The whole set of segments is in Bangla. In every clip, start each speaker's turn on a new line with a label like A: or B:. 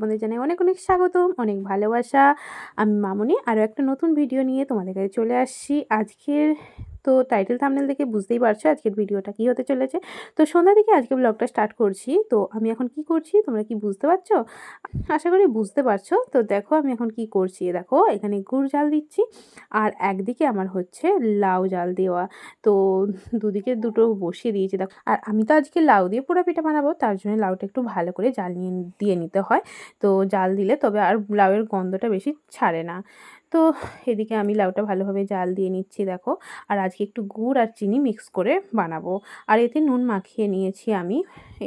A: ইভিনিং জানাই অনেক অনেক স্বাগতম, অনেক ভালোবাসা। আমি মামনি, আরও একটা নতুন ভিডিও নিয়ে তোমাদের কাছে চলে আসছি। আজকের তো টাইটেল থামনেল দেখে বুঝতেই পারছ আজকের ভিডিওটা কি হতে চলেছে। তো সন্ধ্যা থেকে আজকে ব্লগটা স্টার্ট করছি। তো আমি এখন কি করছি তোমরা কি বুঝতে পারছ? আশা করি বুঝতে পারছ। তো দেখো আমি এখন কি করছি দেখো এখানে গুড় জাল দিচ্ছি আর একদিকে আমার হচ্ছে লাউ জাল দেওয়া। তো দুদিকে দুটো বসিয়ে দিয়েছি দেখো। আর আমি তো আজকে লাউ দিয়ে পোড়া পিঠা বানাবো, তার জন্য লাউটা একটু ভালো করে জাল নিয়ে, দিয়ে নিতে হয়। তো জাল দিলে তবে আর লাউয়ের গন্ধটা বেশি ছাড়ে না। তো এদিকে আমি লাউটা ভালোভাবে জাল দিয়ে নিচ্ছি, দেখো। আর আজকে একটু গুড় আর চিনি মিক্স করে বানাবো। আর এতে নুন মাখিয়ে নিয়েছি আমি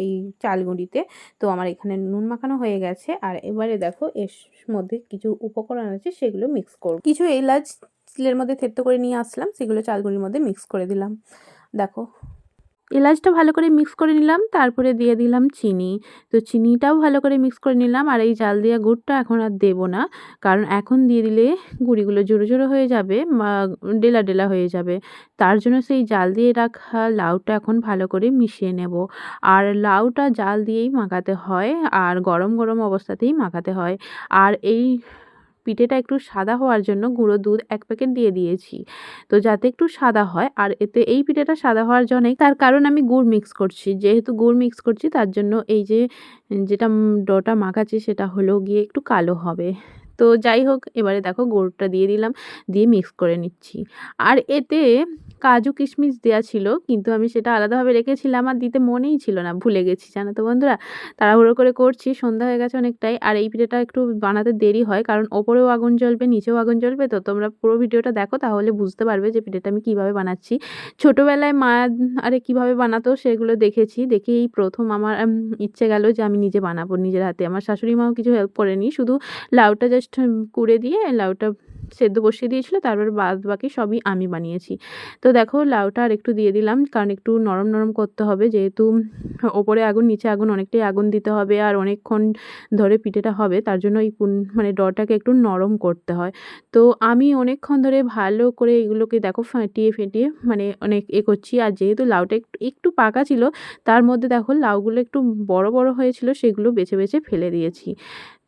A: এই চালগুঁড়িতে। তো আমার এখানে নুন মাখানো হয়ে গেছে। আর এবারে দেখো, এর মধ্যে কিছু উপকরণ আছে, সেগুলো মিক্স করব। কিছু এলাচ স্টিলের মধ্যে থেত্ত করে নিয়ে আসলাম, সেগুলো চালগুঁড়ির মধ্যে মিক্স করে দিলাম। দেখো এলাচটা ভালো করে মিক্স করে নিলাম, তারপরে দিয়ে দিলাম চিনি। তো চিনিটাও ভালো করে মিক্স করে নিলাম, আর এই জাল দেওয়া গুড়টা এখন আর দেবো না, কারণ এখন দিয়ে দিলে গুঁড়িগুলো জোরো জোরো হয়ে যাবে ডেলা ডেলা হয়ে যাবে। তার জন্য সেই জাল দিয়ে রাখা লাউটা এখন ভালো করে মিশিয়ে নেব। আর লাউটা জাল দিয়েই মাখাতে হয়, আর গরম গরম অবস্থাতেই মাখাতে হয়। আর এই পিঠেটা একটু সাদা হওয়ার জন্য গুঁড়ো দুধ এক প্যাকেট দিয়ে দিয়েছি। তো যাতে একটু সাদা হয়, আর এতে এই পিঠেটা সাদা হওয়ার জন্যই তার কারণ আমি গুড় মিক্স করছি। যেহেতু গুড় মিক্স করছি, তার জন্য এই যে, যেটা ডটা মাখাচ্ছি সেটা হলো গিয়ে একটু কালো হবে। তো যাই হোক, এবারে দেখো গুড়টা দিয়ে দিলাম, দিয়ে মিক্স করে নিচ্ছি। আর এতে কাজু কিশমিশ দেওয়া ছিল, কিন্তু আমি সেটা আলাদাভাবে রেখেছিলাম আর দিতে মনেই ছিল না, ভুলে গেছি, জানো তো বন্ধুরা? তাড়াহুড়ো করে করছি, সন্ধ্যা হয়ে গেছে অনেকটাই, আর এই পিঠেটা একটু বানাতে দেরি হয়, কারণ ওপরেও আগুন জ্বলবে, নিচেও আগুন জ্বলবে, তো তোমরা পুরো ভিডিওটা দেখো, তাহলে বুঝতে পারবে যে পিঠেটা আমি কীভাবে বানাচ্ছি। ছোটোবেলায় মা, আরে কীভাবে বানাতো সেগুলো দেখেছি, দেখেই প্রথম আমার ইচ্ছে গেল যে আমি নিজে বানাবো, নিজের হাতে। আমার শাশুড়ি মাও কিছু হেল্প করেনি, শুধু লাউটা জাস্ট কুড়ে দিয়ে লাউটা সেদ্ধ বসিয়ে দিয়েছিলো, তারপর বাদ বাকি সবই আমি বানিয়েছি। তো দেখো, লাউটা আর একটু দিয়ে দিলাম, কারণ একটু নরম নরম করতে হবে, যেহেতু ওপরে আগুন, নিচে আগুন অনেকটাই আগুন দিতে হবে আর অনেকক্ষণ ধরে পিঠেটা হবে, তার জন্য এই মানে ডটাকে একটু নরম করতে হয়। তো আমি অনেকক্ষণ ধরে ভালো করে এগুলোকে দেখো ফাটিয়ে ফেটিয়ে মানে অনেক এ করছি, আর যেহেতু লাউটা একটু একটু পাকা ছিল, তার মধ্যে দেখো লাউগুলো একটু বড় বড় হয়েছিল, সেগুলো বেছে বেছে ফেলে দিয়েছি।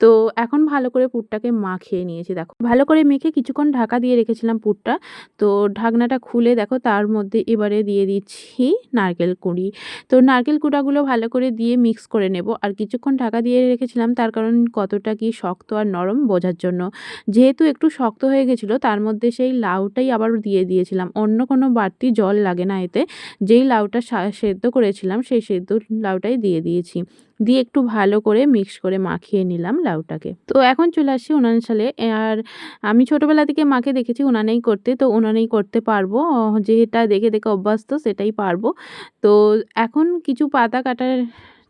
A: তো এখন ভালো করে পুরটাকে মাখিয়ে নিয়েছি, দেখো। ভালো করে মেখে কিছুক্ষণ ঢাকা দিয়ে রেখেছিলাম পুরটা। তো ঢাকনাটা খুলে দেখো, তার মধ্যে এবারে দিয়ে দিচ্ছি নারকেল কুড়ি। তো নারকেল কুড়াগুলো ভালো করে দিয়ে মিক্স করে নেব। আর কিছুক্ষণ ঢাকা দিয়ে রেখেছিলাম, তার কারণ কতটা কি শক্ত আর নরম বোঝার জন্য। যেহেতু একটু শক্ত হয়ে গেছিল, তার মধ্যে সেই লাউটাই আবার দিয়ে দিয়েছিলাম। অন্য কোনো বাড়তি জল লাগে না এতে। যেই লাউটা সেদ্ধ করেছিলাম, সেই সেদ্ধ লাউটাই দিয়ে দিয়েছি। দিয়ে একটু ভালো করে মিক্স করে মাখিয়ে নিলাম লাউটাকে। তো এখন চলে আসছি উনান সালে আর আমি ছোটোবেলা থেকে মাকে দেখেছি উনানেই করতে, তো উনানেই করতে পারব। যেটা দেখে দেখে অভ্যস্ত সেটাই পারব। তো এখন কিছু পাতা কাটার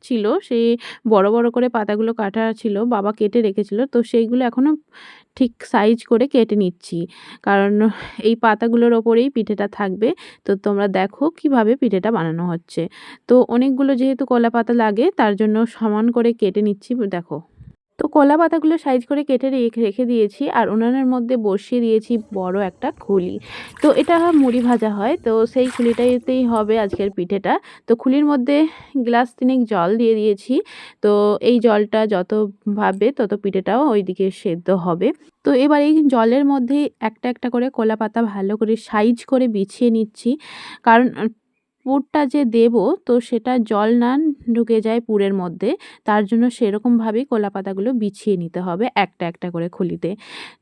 A: ছিল, সেই বড় বড় করে পাতাগুলো কাটা ছিল, বাবা কেটে রেখেছিল, তো সেইগুলো এখনও ঠিক সাইজ করে কেটে নিচ্ছি। কারণ এই পাতাগুলোর ওপরেই পিঠেটা থাকবে, তো তোমরা দেখো কীভাবে পিঠেটা বানানো হচ্ছে। তো অনেকগুলো যেহেতু কলা পাতা লাগে, তার জন্য সমান করে কেটে নিচ্ছি, দেখো। কলা পাতাগুলো সাইজ করে কেটে রেখে দিয়েছি আর উনানের মধ্যে বসিয়ে দিয়েছি বড় একটা খুলি। তো এটা মুড়ি ভাজা হয়, তো সেই খুলিটাইতেই হবে আজকের পিঠেটা। তো খুলির মধ্যে গ্লাস তিনেক জল দিয়ে দিয়েছি। তো এই জলটা যত ভাবে তত পিঠেটাও ওইদিকে সেদ্ধ হবে। তো এবার এই জলের মধ্যে একটা একটা করে কলা পাতা ভালো করে সাইজ করে বিছিয়ে নিচ্ছি। কারণ পুরটা যে দেব, তো সেটা জল না ঢুকে যায় পুরের মধ্যে, তার জন্য সেরকমভাবেই কলা পাতাগুলো বিছিয়ে নিতে হবে একটা একটা করে খুলিতে।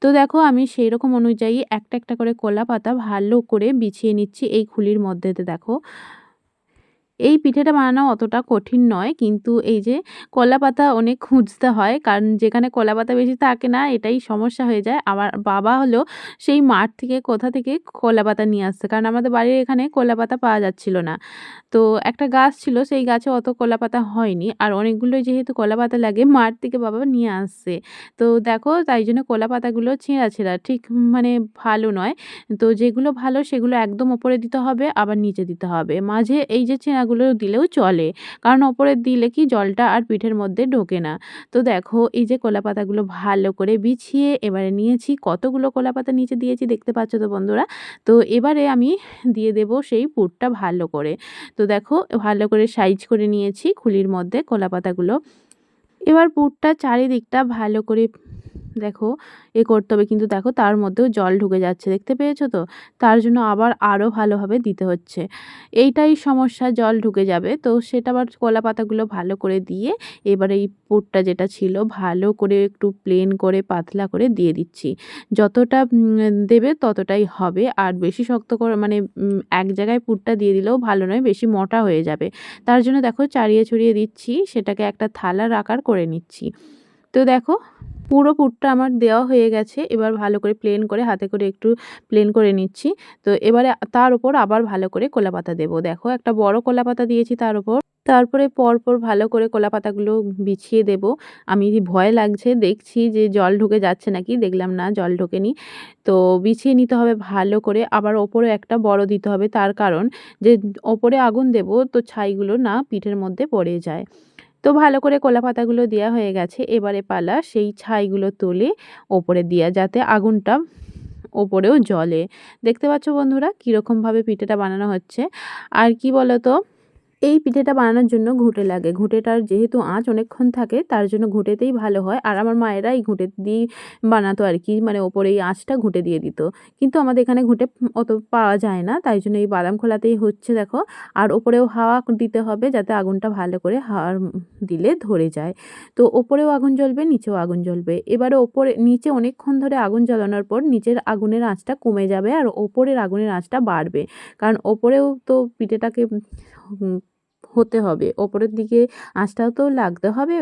A: তো দেখো আমি সেই রকম অনুযায়ী একটা একটা করে কলা পাতা ভালো করে বিছিয়ে নিচ্ছি এই খুলির মধ্যেতে দেখো। এই পিঠেটা বানানো অতটা কঠিন নয়, কিন্তু এই যে কলা পাতা অনেক খুঁজতে হয়, কারণ যেখানে কলা পাতা বেশি থাকে না, এটাই সমস্যা হয়ে যায়। আমার বাবা হলো সেই মাঠ থেকে, কোথা থেকে কলা পাতা নিয়ে আসছে, কারণ আমাদের বাড়ির এখানে কলা পাতা পাওয়া যাচ্ছিল না। তো একটা গাছ ছিল, সেই গাছে অত কলা পাতা হয়নি, আর অনেকগুলোই যেহেতু কলা পাতা লাগে, মাঠ থেকে বাবা নিয়ে আসছে। তো দেখো, তাই জন্য কলা পাতাগুলো ছেঁড়া ছেঁড়া, ঠিক মানে ভালো নয়। তো যেগুলো ভালো, সেগুলো একদম ওপরে দিতে হবে, আবার নিচে দিতে হবে। মাঝে এই যে ছেঁড়াগুলো পাতাগুলো দিলেও চলে। কারণ ওপরে দিলে কি জলটা আর পিঠের মধ্যে ঢোকে না। তো দেখো, এই যে কলা পাতাগুলো ভালো করে বিছিয়ে এবারে নিয়েছি। কতগুলো কলা পাতা নিচে দিয়েছি দেখতে পাচ্ছ তো বন্ধুরা? তো এবারে আমি দিয়ে দেব সেই পুরটা ভালো করে। তো দেখো, ভালো করে সাইজ করে নিয়েছি খুলির মধ্যে কলা পাতাগুলো। এবার পুরটা চারিদিকটা ভালো করে দেখো, এ করতে হবে। কিন্তু দেখো, তার মধ্যেও জল ঢুকে যাচ্ছে, দেখতে পেয়েছ তো? তার জন্য আবার আরও ভালোভাবে দিতে হচ্ছে। এইটাই সমস্যা, জল ঢুকে যাবে। তো সেটা আবার কলা পাতাগুলো ভালো করে দিয়ে এবার এই পুরটা যেটা ছিল, ভালো করে একটু প্লেন করে, পাতলা করে দিয়ে দিচ্ছি। যতটা দেবে ততটাই হবে। আর বেশি শক্ত করে মানে এক জায়গায় পুরটা দিয়ে দিলেও ভালো নয়, বেশি মোটা হয়ে যাবে। তার জন্য দেখো চারিয়ে ছড়িয়ে দিচ্ছি। সেটাকে একটা থালার আকার করে নিচ্ছি। তো দেখো, পুরো পুরটা আমার দেওয়া হয়ে গেছে। এবার ভালো করে প্লেন করে, হাতে করে একটু প্লেন করে নিচ্ছি। তো এবারে তার উপর আবার ভালো করে কোলা পাতা দেবো। দেখো, একটা বড় কোলা পাতা দিয়েছি তার উপর। তারপরে পরপর ভালো করে কোলা পাতাগুলো বিছিয়ে দেব। আমি ভয় লাগছে, দেখছি যে জল ঢুকে যাচ্ছে নাকি, দেখলাম না, জল ঢোকেনি। তো বিছিয়ে নিতে হবে ভালো করে। আবার ওপরে একটা বড় দিতে হবে, তার কারণ যে ওপরে আগুন দেব, তো ছাইগুলো না পিঠের মধ্যে পড়ে যায়। তো ভালো করে কলা পাতাগুলো দেওয়া হয়ে গেছে। এবারে পালা সেই ছাইগুলো তুলে ওপরে দেওয়া যাতে আগুনটা ওপরেও জলে দেখতে পাচ্ছ বন্ধুরা, কীরকমভাবে পিঠেটা বানানো হচ্ছে। আর কি বলতো এই পিঠেটা বানানোর জন্য ঘুঁটে লাগে। ঘুঁটেটার যেহেতু আঁচ অনেকক্ষণ থাকে, তার জন্য ঘুঁটেতেই ভালো হয়। আর আমার মায়েরা এই ঘুঁটে দিয়েই বানাতো আর কি মানে ওপরে এই আঁচটা ঘুঁটে দিয়ে দিত। কিন্তু আমাদের এখানে ঘুঁটে অত পাওয়া যায় না, তাই জন্য এই বাদাম খোলাতেই হচ্ছে দেখো। আর ওপরেও হাওয়া দিতে হবে যাতে আগুনটা ভালো করে হাওয়ার দিলে ধরে যায়। তো ওপরেও আগুন জ্বলবে, নিচেও আগুন জ্বলবে। এবারে ওপরে, নিচে অনেকক্ষণ ধরে আগুন জ্বালানোর পর নিচের আগুনের আঁচটা কমে যাবে আর ওপরের আগুনের আঁচটা বাড়বে। কারণ ওপরেও তো পিঠেটাকে হতে হবে। ওপরের দিকে আঁচটাও তো লাগতে হবে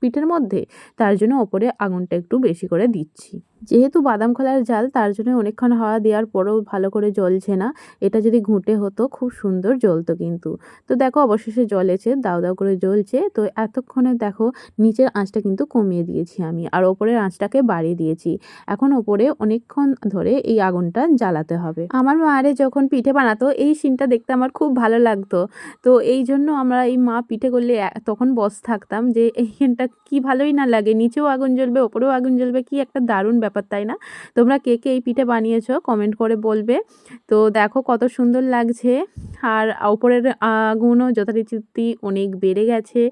A: পিঠের মধ্যে। তার জন্য ওপরে আগুনটা একটু বেশি করে দিচ্ছি। যেহেতু বাদাম খোলার জাল, তার জন্য অনেকক্ষণ হাওয়া দেওয়ার পরেও ভালো করে জ্বলছে না। এটা যদি ঘুঁটে হতো, খুব সুন্দর জ্বলতো কিন্তু। তো দেখো, অবশেষে জ্বলেছে দাও দাও করে জ্বলছে। তো এতক্ষণে দেখো, নিচের আঁচটা কিন্তু কমিয়ে দিয়েছি আমি আর ওপরের আঁচটাকে বাড়িয়ে দিয়েছি। এখন ওপরে অনেকক্ষণ ধরে এই আগুনটা জ্বালাতে হবে। আমার মায়ের যখন পিঠে বানাতো, এই সিনটা দেখতে আমার খুব ভালো লাগতো। তো এই জন্য আমরা এই মা পিঠে করলে তখন বস থাকতাম যে এইখানটা কি ভালোই না লাগে? নিচেও আগুন জ্বলবে, ওপরেও আগুন জ্বলবে, কি একটা দারুণ ব্যাপার তাই না? তোমরা কে কে এই পিঠে বানিয়েছো কমেন্ট করে বলবে। তো দেখো কত সুন্দর লাগছে। আর ওপরের আগুনও যথারীতি অনেক বেড়ে গেছে।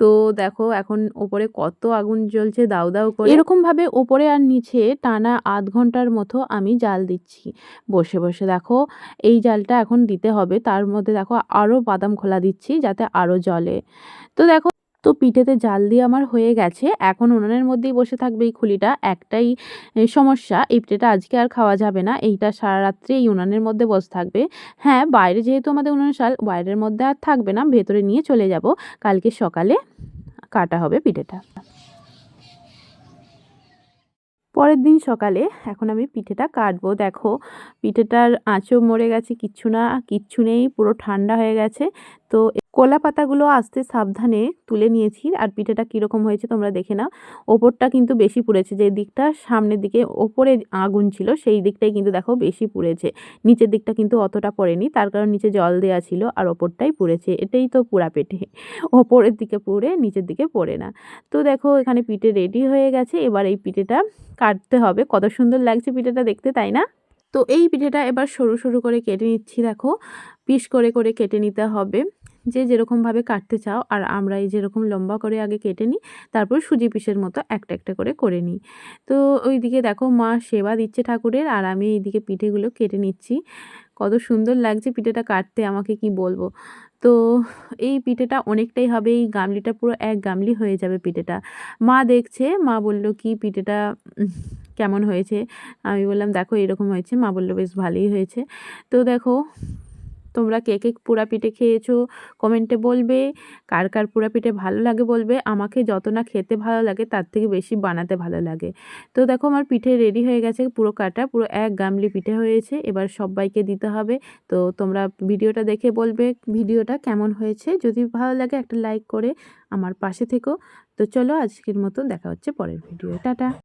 A: তো দেখো এখন ওপরে কত আগুন জ্বলছে দাউ দাউ করে। এরকমভাবে ওপরে আর নিচে টানা আধ ঘণ্টার মতো আমি জাল দিচ্ছি। বসে বসে দেখো এই জালটা এখন দিতে হবে। তার মধ্যে দেখো আরও বাদাম খোলা দিচ্ছি যাতে আরও জলে তো দেখো তো পিঠেতে জাল দিয়ে আমার হয়ে গেছে। এখন উনুনের মধ্যেই বসে থাকবে এই খুলিটা। একটাই সমস্যা, এই পিঠেটা আজকে আর খাওয়া যাবে না। এইটা সারা রাত্রি এই উনানের মধ্যে বসে থাকবে। হ্যাঁ বাইরে যেহেতু আমাদের উনানের শাল, বাইরের মধ্যে আর থাকবে না। ভেতরে নিয়ে চলে যাব। কালকে সকালে কাটা হবে পিঠেটা। পরের দিন সকালে এখন আমি পিঠেটা কাটবো। দেখো, পিঠেটার আঁচও মরে গেছে, কিচ্ছু না, কিচ্ছু নেই, পুরো ঠান্ডা হয়ে গেছে। তো কলা পাতাগুলো আস্তে সাবধানে তুলে নিয়েছি আর পিঠেটা কীরকম হয়েছে তোমরা দেখে নাও। ওপরটা কিন্তু বেশি পুড়েছে, যে দিকটা সামনের দিকে ওপরে আগুন ছিল, সেই দিকটাই কিন্তু দেখো বেশি পুড়েছে। নিচের দিকটা কিন্তু অতটা পড়েনি, তার কারণ নিচে জল দেওয়া ছিল আর ওপরটাই পুড়েছে, এটাই তো পুরা পেটে। ওপরের দিকে পুড়ে, নিচের দিকে পড়ে না। তো দেখো এখানে পিঠে রেডি হয়ে গেছে, এবার এই পিঠেটা কাটতে হবে। কত সুন্দর লাগছে পিঠেটা দেখতে, তাই না? তো এই পিঠেটা এবার সরু সরু করে কেটে নিচ্ছি, দেখো। পিস করে করে কেটে নিতে হবে। যে যেরকমভাবে কাটতে চাও আর আমরা এই যেরকম লম্বা করে আগে কেটে নিই, তারপর সুজি পিসের মতো একটা একটা করে করে নিই। তো ওইদিকে দেখো মা সেবা দিচ্ছে ঠাকুরের আর আমি এইদিকে পিঠেগুলো কেটে নিচ্ছি। কত সুন্দর লাগছে পিঠেটা কাটতে, আমাকে কি বলব? তো এই পিঠেটা অনেকটাই হবে, এই গামলিটা পুরো এক গামলি হয়ে যাবে পিঠেটা। মা দেখছে, মা বলল, কি পিঠেটা, কেমন হয়েছে? আমি বললাম, দেখো এরকম হয়েছে। মা বলল, বেশ ভালোই হয়েছে। তো দেখো তোমরা কে কে পোড়া পিঠে খেয়েছো? কমেন্টে বলবে। কার কার পোড়া পিঠে ভালো লাগে বলবে। আমাকে যত না খেতে ভালো লাগে, তার থেকে বেশি বানাতে ভালো লাগে। তো দেখো, আমার পিঠে রেডি হয়ে গেছে, পুরো কাটা, পুরো এক গামলি পিঠে হয়েছে। এবার সবাইকে দিতে হবে। তো তোমরা ভিডিওটা দেখে বলবে ভিডিওটা কেমন হয়েছে। যদি ভালো লাগে, একটা লাইক করে আমার পাশে থেকো। তো চলো, আজকের মতো দেখা হচ্ছে পরের ভিডিও। টাটা!